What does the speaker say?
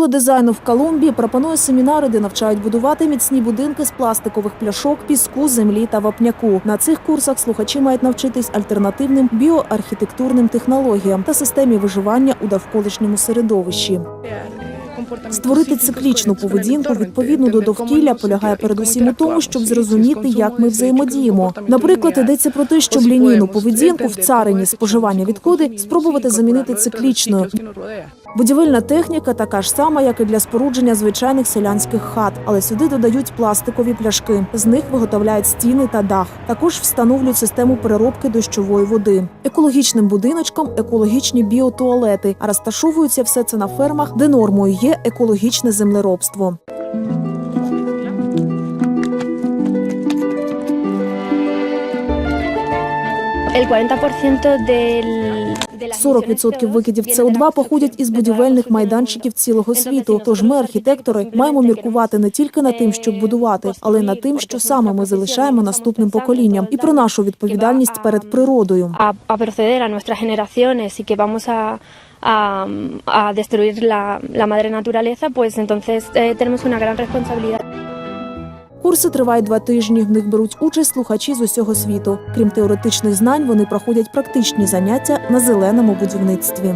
Школа дизайну в Колумбії пропонує семінари, де навчають будувати міцні будинки з пластикових пляшок, піску, землі та вапняку. На цих курсах слухачі мають навчитись альтернативним біоархітектурним технологіям та системі виживання у довколишньому середовищі. Створити циклічну поведінку відповідну до довкілля полягає передусім у тому, щоб зрозуміти, як ми взаємодіємо. Наприклад, йдеться про те, щоб лінійну поведінку в царині споживання відходи спробувати замінити циклічною. Будівельна техніка така ж сама, як і для спорудження звичайних селянських хат, але сюди додають пластикові пляшки. З них виготовляють стіни та дах. Також встановлюють систему переробки дощової води. Екологічним будиночком екологічні біотуалети, а розташовується все це на фермах, де нормою є екологічне землеробство. El 40% del, 40% викидів СО2 походять із будівельних майданчиків цілого світу. Тож ми, архітектори, маємо міркувати не тільки над тим, щоб будувати, але й над тим, що саме ми залишаємо наступним поколінням, і про нашу відповідальність перед природою. a, a proceder a a, a destruir la, la madre naturaleza, pues entonces eh, tenemos una gran responsabilidad. Курси тривають два тижні. В них беруть участь слухачі з усього світу. Крім теоретичних знань, вони проходять практичні заняття на зеленому будівництві.